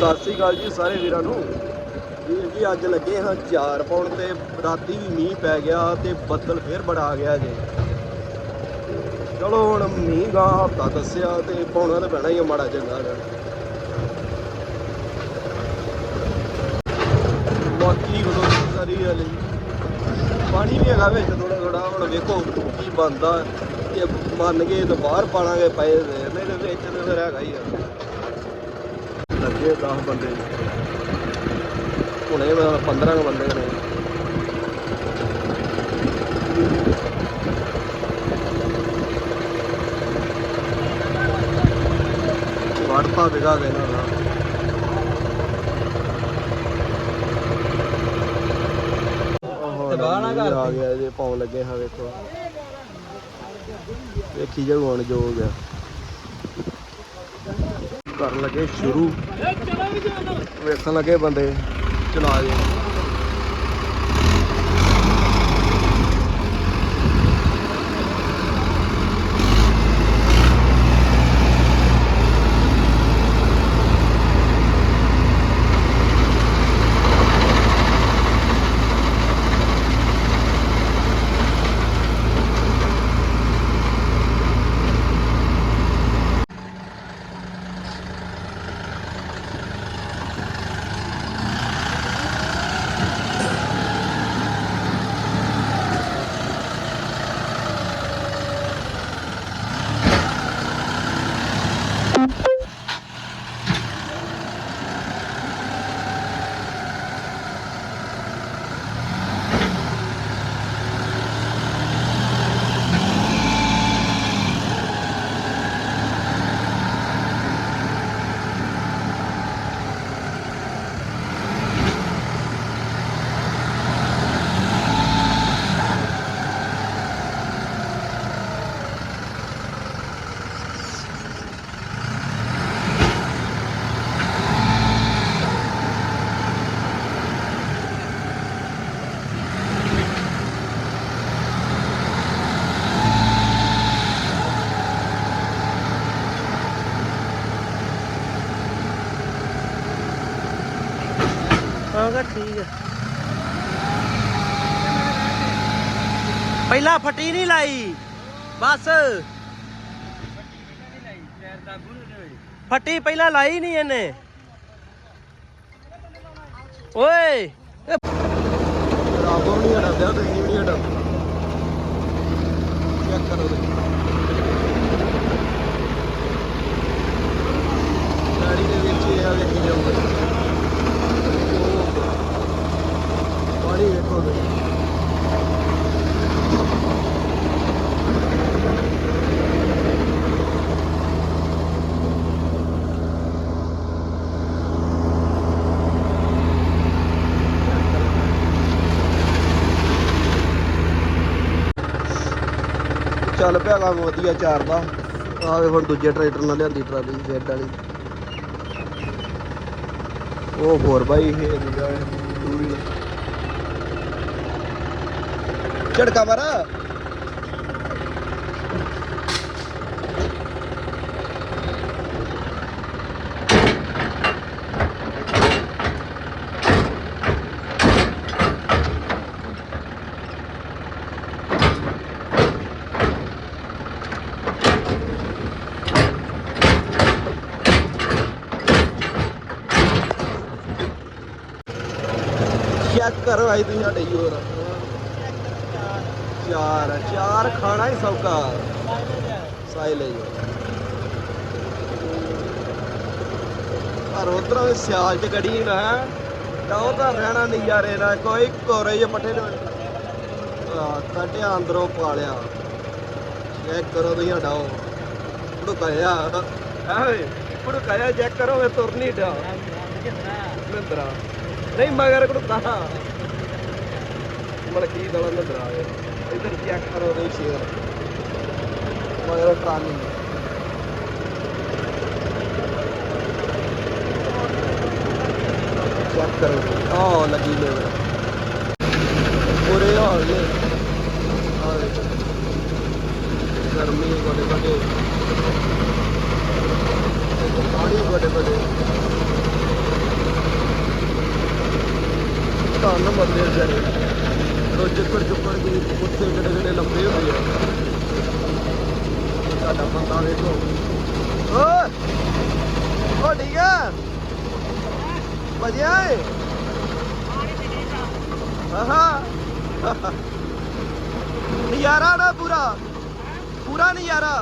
ਸਤਿ ਸ੍ਰੀ ਅਕਾਲ ਜੀ ਸਾਰੇ ਵੀਰਾਂ ਨੂੰ। ਵੀਰ ਜੀ, ਅੱਜ ਲੱਗੇ ਹਾਂ ਚਾਰ ਪਾਉਣ ਤੇ। ਰਾਤੀ ਵੀ ਮੀਂਹ ਪੈ ਗਿਆ ਤੇ ਬੱਦਲ ਫੇਰ ਬੜਾ ਆ ਗਿਆ ਜੇ। ਚਲੋ ਹੁਣ ਮੀਂਹ ਗਾ ਹਫਤਾ ਦੱਸਿਆ ਤੇ ਪਾਉਣਾ ਤਾਂ ਪੈਣਾ ਹੀ ਮਾੜਾ ਚੰਗਾ। ਬਾਕੀ ਬਲੋ ਸਾਰੀ ਹਲੇ ਪਾਣੀ ਵੀ ਹੈਗਾ ਵਿੱਚ ਥੋੜਾ ਥੋੜਾ ਹੁਣ ਵੇਖੋ ਕੀ ਬੰਦਾ ਜੇ ਮੰਨ ਗਏ ਤਾਂ ਬਾਹਰ ਪਾਣਾਗੇ ਪਏ ਨਹੀਂ ਤੇ ਵਿੱਚ ਤੇ ਫਿਰ ਹੈਗਾ ਹੀ ਆ। ਲੱਗੇ 10 ਬੰਦੇ। ਹੁਣੇ ਮੈਂ 15 ਕੁ ਬੰਦੇ ਨੇ। ਵੜਤਾ ਵਿਗਾ ਗਏ ਨਾ ਆ ਗਿਆ ਜੇ ਪਾਉਣ ਲੱਗੇ ਹਾਂ ਵੇਖੋ। ਵੇਖੀ ਜਾਊ ਹੁਣ ਜੋ ਹੋ ਗਿਆ। ਕਰਨ ਲੱਗੇ ਸ਼ੁਰੂ। ਵੇਖਣ ਲੱਗੇ ਬੰਦੇ ਚਲਾ ਜੇ। ਆਗਾ ਠੀਕ ਹੈ ਪਹਿਲਾਂ ਫੱਟੀ ਨਹੀਂ ਲਾਈ, ਬਸ। ਫੱਟੀ ਪਹਿਲਾਂ ਲਾਈ ਨਹੀਂ ਇਹਨੇ। ਓਏ ਰਾਬੋ ਨਹੀਂ ਹਟਾਉਂਦਾ ਤੇ ਨਹੀਂ ਹਟਾਉਂਦਾ ਚੈੱਕ ਕਰੋ ਗਾੜੀ ਦੇ ਵਿੱਚ ਇਹ ਆ ਵੇਖੀ ਜਾਊਗਾ। ਪਾਣੀ ਵੇਖੋ ਤੇ ਚੱਲ ਪਿਆ ਕੰਮ ਵਧੀਆ ਚਾਰ ਦਾ। ਆਵੇ ਹੁਣ ਦੂਜੇ ਟਰੈਕਟਰ ਨਾਲ ਲਿਆਂਦੀ ਟਰਾਲੀ ਫੇਡ ਵਾਲੀ। ਉਹ ਹੋਰ ਬਾਈ, ਇਹ ਦੂਜਾ ਟੂਰੀ ਝੜਕਾ ਮਾਰਾ ਚੈੱਕ ਕਰੋ ਆਈ ਤੁਸੀਂ ਸਾਡੇ ਹੀ ਹੋਰ ਚਾਰ ਚਾਰ ਖਾਣਾ ਹੀ ਸੌਕਾ ਸਾਈ ਪਰ ਉਧਰੋਂ ਵੀ ਸਿਆਲ ਚ ਗੜੀ ਨਾ ਤਾਂ ਉਹ ਰਹਿਣਾ ਨਜ਼ਾਰੇ ਨਾਲ ਕੋਈ ਕੋਰੇ ਜੇ ਪੱਠੇ ਨੇ ਆ ਅੰਦਰੋਂ ਪਾਲਿਆ। ਚੈੱਕ ਕਰੋ ਤੁਸੀਂ ਸਾਡਾ ਭੜਕਾਇਆ ਐ ਭੜਕਾਇਆ ਚੈੱਕ ਕਰੋ ਵੇ ਤੁਰ ਨਹੀਂ ਡਿਆ। ਮਹਿੰਦਰਾ ਨਹੀਂ ਮਗਰ ਕੜਤਾ ਮਲਕੀ ਦਾ ਮਹਿੰਦਰਾ ਇਧਰ ਚੈੱਕ ਕਰੋ ਰਹੀ ਸ਼ੇਰ ਵਗੈਰਾ ਟਰਾਲੀ ਚੈੱਕ ਕਰੋ ਆ ਲੱਗੀ ਲੈ ਪੂਰੇ ਆ ਲੈ ਆ ਗਰਮੀ ਬੜੇ ਬੜੇ ਪਾਣੀ ਬੜੇ ਬੜੇ ਤਾਂ ਨਾ ਬੰਦੇ ਜਰੇ ਉਹ ਚੁੱਕੜ ਚੁੱਕੜ ਉੱਥੇ ਕਿਹੜੇ ਕਿਹੜੇ ਲੰਬੇ ਹੁੰਦੇ ਆ। ਸਾਡਾ ਬੰਦਾ ਵੇਖੋ। ਓਏ! ਓ ਠੀਕ ਆ ਵਧੀਆ ਏ ਆਹਾ! ਨਜ਼ਾਰਾ ਨਾ ਪੂਰਾ। ਪੂਰਾ ਨਜ਼ਾਰਾ।